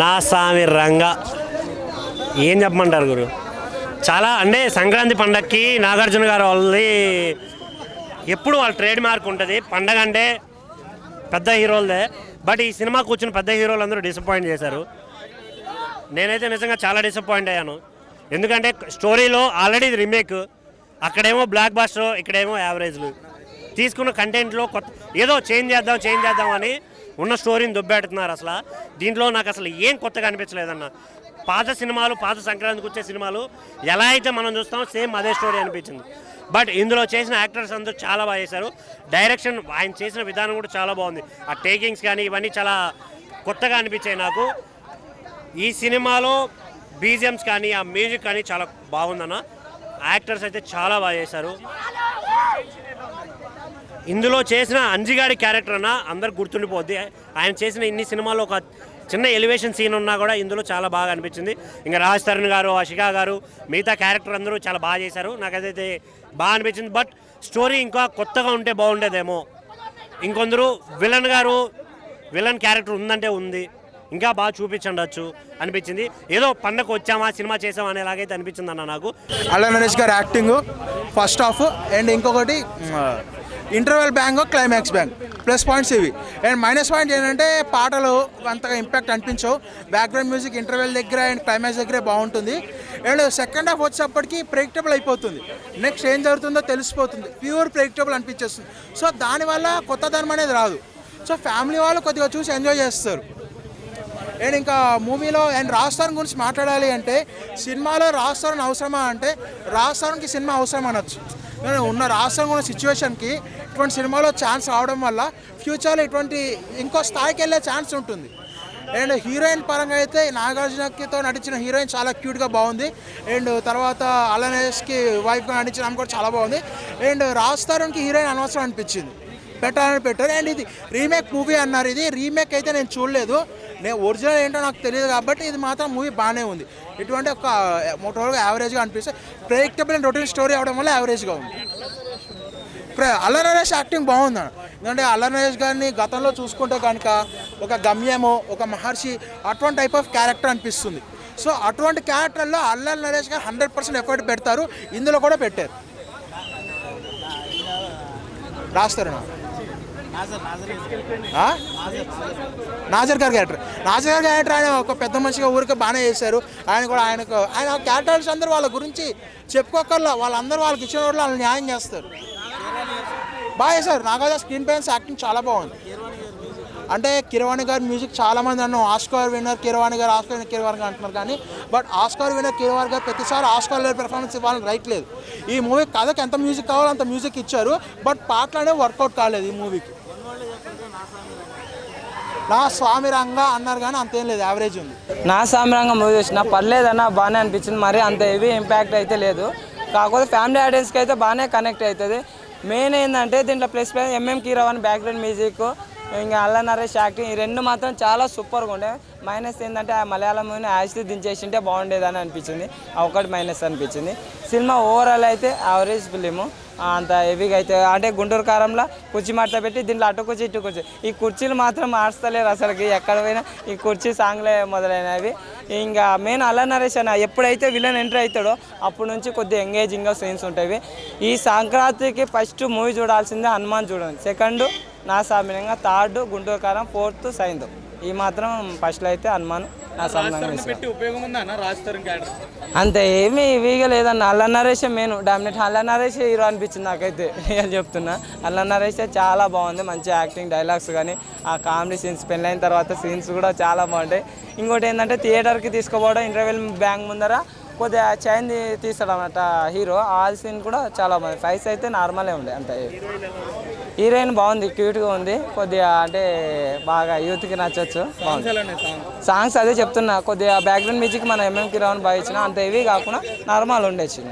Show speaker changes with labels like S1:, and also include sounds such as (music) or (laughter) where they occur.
S1: నా సామి రంగ. ఏం చెప్పమంటారు గురు? చాలా అంటే సంక్రాంతి పండగకి నాగార్జున గారు వాళ్ళది ఎప్పుడు వాళ్ళ ట్రేడ్ మార్క్ ఉంటుంది. పండగ అంటే పెద్ద హీరోలదే. బట్ ఈ సినిమా కూర్చుని పెద్ద హీరోలు అందరూ డిసప్పాయింట్ చేశారు. నేనైతే నిజంగా చాలా డిసప్పాయింట్ అయ్యాను. ఎందుకంటే స్టోరీలో ఆల్రెడీ రీమేక్ అక్కడేమో బ్లాక్ బాస్టర్ ఇక్కడేమో యావరేజ్లు తీసుకున్న కంటెంట్లో కొత్త ఏదో చేంజ్ చేద్దాం చేంజ్ చేద్దాం అని ఉన్న స్టోరీని దుబ్బెడుతున్నారు అసలు. దీంట్లో నాకు అసలు ఏం కొత్తగా అనిపించలేదన్న. పాత సినిమాలు పాత సంక్రాంతికి వచ్చే సినిమాలు ఎలా అయితే మనం చూస్తామో సేమ్ అదే స్టోరీ అనిపించింది. బట్ ఇందులో చేసిన యాక్టర్స్ అందరూ చాలా బాగా చేశారు. డైరెక్షన్ ఆయన చేసిన విధానం కూడా చాలా బాగుంది. ఆ టేకింగ్స్ కానీ ఇవన్నీ చాలా కొత్తగా అనిపించాయి నాకు. ఈ సినిమాలో బీజిఎమ్స్ కానీ ఆ మ్యూజిక్ కానీ చాలా బాగుందన్న. యాక్టర్స్ అయితే చాలా బాగా చేశారు. ఇందులో చేసిన అంజిగాడి క్యారెక్టర్ అన్న అందరు గుర్తుండిపోద్ది. ఆయన చేసిన ఇన్ని సినిమాలు ఒక చిన్న ఎలివేషన్ సీన్ ఉన్నా కూడా ఇందులో చాలా బాగా అనిపించింది. ఇంకా రాజ్ తరుణ్ గారు అషికా గారు మిగతా క్యారెక్టర్ అందరూ చాలా బాగా చేశారు. నాకైతే బాగా అనిపించింది. బట్ స్టోరీ ఇంకా కొత్తగా ఉంటే బాగుండేదేమో. ఇంకొందరు విలన్ గారు విలన్ క్యారెక్టర్ ఉందంటే ఉంది. ఇంకా బాగా చూపించండొచ్చు అనిపించింది. ఏదో పండగ వచ్చామా సినిమా చేసామా అనేలాగైతే అనిపించింది అన్న నాకు.
S2: అల్లా నరేష్ గారు యాక్టింగ్ ఫస్ట్ హాఫ్ అండ్ ఇంకొకటి interval bang climax bang. Plus points ఇవి. అండ్ మైనస్ పాయింట్ ఏంటంటే పాటలు అంతగా ఇంపాక్ట్ అనిపించవు. బ్యాక్గ్రౌండ్ మ్యూజిక్ ఇంటర్వెల్ దగ్గర అండ్ క్లైమాక్స్ దగ్గరే బాగుంటుంది. అండ్ సెకండ్ హాఫ్ వచ్చేప్పటికి ప్రెడిక్టబుల్ అయిపోతుంది. నెక్స్ట్ ఏం జరుగుతుందో తెలిసిపోతుంది. Pure predictable అనిపించేస్తుంది. సో దానివల్ల కొత్త కొత్తదనం అనేది రాదు. సో ఫ్యామిలీ వాళ్ళు కొద్దిగా చూసి ఎంజాయ్ చేస్తారు. అండ్ ఇంకా మూవీలో అండ్ రాజస్థాన్ గురించి మాట్లాడాలి అంటే సినిమాలో రాజస్థాన్ అవసరమా అంటే రాజస్థాన్కి సినిమా అవసరం అనొచ్చు. ఉన్న రాష్ట్రం ఉన్న సిచ్యువేషన్కి ఇటువంటి సినిమాలో ఛాన్స్ రావడం వల్ల ఫ్యూచర్లో ఇటువంటి ఇంకో స్థాయికి వెళ్ళే ఛాన్స్ ఉంటుంది. అండ్ హీరోయిన్ పరంగా అయితే నాగార్జునకితో నటించిన హీరోయిన్ చాలా క్యూట్గా బాగుంది. అండ్ తర్వాత అలనేష్కి వైఫ్గా నటించిన ఆమె కూడా చాలా బాగుంది. అండ్ రాజ్ తరుణ్కి హీరోయిన్ అనవసరం అనిపించింది. పెట్టాలని పెట్టారు. అండ్ ఇది రీమేక్ మూవీ అన్నారు. ఇది రీమేక్ అయితే నేను చూడలేదు. నేను ఒరిజినల్ ఏంటో నాకు తెలియదు కాబట్టి ఇది మాత్రం మూవీ బాగానే ఉంది. ఇటువంటి ఒక మోటోగా యావరేజ్గా అనిపిస్తుంది ప్రెడిక్టబుల్ అండ్ రొటీన్ స్టోరీ అవడం వల్ల యావరేజ్గా ఉంది. ఇప్పుడు నరేష్ యాక్టింగ్ బాగుంది ఎందుకంటే అల్లరి నరేష్ గారిని గతంలో చూసుకుంటే కనుక ఒక గమ్యమో ఒక మహర్షి అటువంటి టైప్ ఆఫ్ క్యారెక్టర్ అనిపిస్తుంది. సో అటువంటి క్యారెక్టర్లో అల్లర్ నరేష్ గారు హండ్రెడ్ పర్సెంట్ ఎఫర్ట్ పెడతారు. ఇందులో కూడా పెట్టారు. రాస్తారు నాజర్ గారి క్యారెక్టర్ నాజర్ గారి క్యారెక్టర్ ఆయన ఒక పెద్ద మనిషిగా ఊరికే బాగానే చేశారు. ఆయన కూడా ఆయనకు ఆయన క్యారెక్టర్స్ అందరూ వాళ్ళ గురించి చెప్పుకోకర్లా వాళ్ళందరూ వాళ్ళకి ఇచ్చిన వాళ్ళు వాళ్ళు న్యాయం చేస్తారు. బాగా సార్ నాగార్జున స్క్రీన్ పైన్స్ యాక్టింగ్ చాలా బాగుంది. అంటే కిరవాణి గారి మ్యూజిక్ చాలామంది అన్నాం ఆస్కార్ విన్నర్ కిరవాణి గారు ఆస్కార్ విన్నర్ కిరవాణి గారు అంటున్నారు కానీ బట్ ఆస్కార్ విన్నర్ కిరవాణి గారు ప్రతిసారి ఆస్కార్ లేని పెర్ఫార్మెన్స్ ఇవ్వాలని రైట్ లేదు. ఈ మూవీ కథకి ఎంత మ్యూజిక్ కావాలో అంత మ్యూజిక్ ఇచ్చారు బట్ పాటలు అనేవి వర్కౌట్ కాలేదు ఈ మూవీకి నా స్వామి రంగ అన్నారు కానీ అంతేం లేదు యావరేజ్ ఉంది.
S3: నా స్వామి రంగ మూవీ వచ్చిన పర్లేదన్న బాగానే అనిపించింది మరి అంత హెవీ ఇంపాక్ట్ అయితే లేదు. కాకపోతే ఫ్యామిలీ ఆడియన్స్కి అయితే బాగానే కనెక్ట్ అవుతుంది. మెయిన్ ఏంటంటే దీంట్లో plus plus MM Keeravani background music ఇంకా అల్ల నరేష్ యాక్టింగ్ ఈ రెండు మాత్రం చాలా సూపర్గా ఉండే. మైనస్ ఏంటంటే ఆ మలయాళం మూవీని యాక్చువల్లీ దించేసింటే బాగుండేదని అనిపించింది. ఒకటి మైనస్ అనిపించింది. సినిమా ఓవరాల్ అయితే యావరేజ్ ఫిలిము అంత హెవీగా అయితే అంటే గుంటూరు కారంలో కుర్చీ మడత పెట్టి దీంట్లో అటు కుర్చీ ఇటు కుర్చీ. ఈ కుర్చీలు మాత్రం మార్చలేరు అసలుకి. ఎక్కడ పోయినా ఈ కుర్చీ సాంగ్లే మొదలైనవి. ఇంకా మెయిన్ అల్ల నరేష్ అన్న ఎప్పుడైతే విలన్ ఎంటర్ అవుతాడో అప్పటి నుంచి కొద్దిగా ఎంగేజింగ్గా సీన్స్ ఉంటాయి. ఈ సంక్రాంతికి ఫస్ట్ మూవీ చూడాల్సిందే హనుమాన్ చూడండి. సెకండ్ నా సామినంగా థర్డ్ గుంటూరు కారం ఫోర్త్ సైంద్ ఈ మాత్రం ఫస్ట్లో అయితే హనుమాన్ నా
S4: క్యారెక్టర్.
S3: అంత ఏమీ ఇవిగా లేదన్న. అల్ల నరేష్ మెయిన్ డామినేట్ అల్ల నరేష్ హీరో అనిపించింది నాకైతే (laughs) రియల్ చెప్తున్నా. అల్ల నరేష్ చాలా బాగుంది మంచి యాక్టింగ్ డైలాగ్స్ కానీ ఆ కామెడీ సీన్స్ పెళ్ళైన తర్వాత సీన్స్ కూడా చాలా బాగుంటాయి. ఇంకోటి ఏంటంటే థియేటర్కి తీసుకుపోవడం ఇంటర్వెల్ బ్యాంక్ ముందర కొద్దిగా చైన్ తీస్తాడు అన్నమాట హీరో. ఆ సీన్ కూడా చాలా బాగుంది. ఫైట్స్ అయితే నార్మలే ఉండే అంత. హీరోయిన్ బాగుంది క్యూట్గా ఉంది. కొద్దిగా అంటే బాగా యూత్కి నచ్చొచ్చు. బాగుంది సాంగ్స్ అదే చెప్తున్నా. కొద్దిగా బ్యాక్గ్రౌండ్ మ్యూజిక్ మన ఎంఎం కిరావన్ బాగా ఇచ్చిన అంత హెవీ కాకుండా నార్మల్ ఉండేది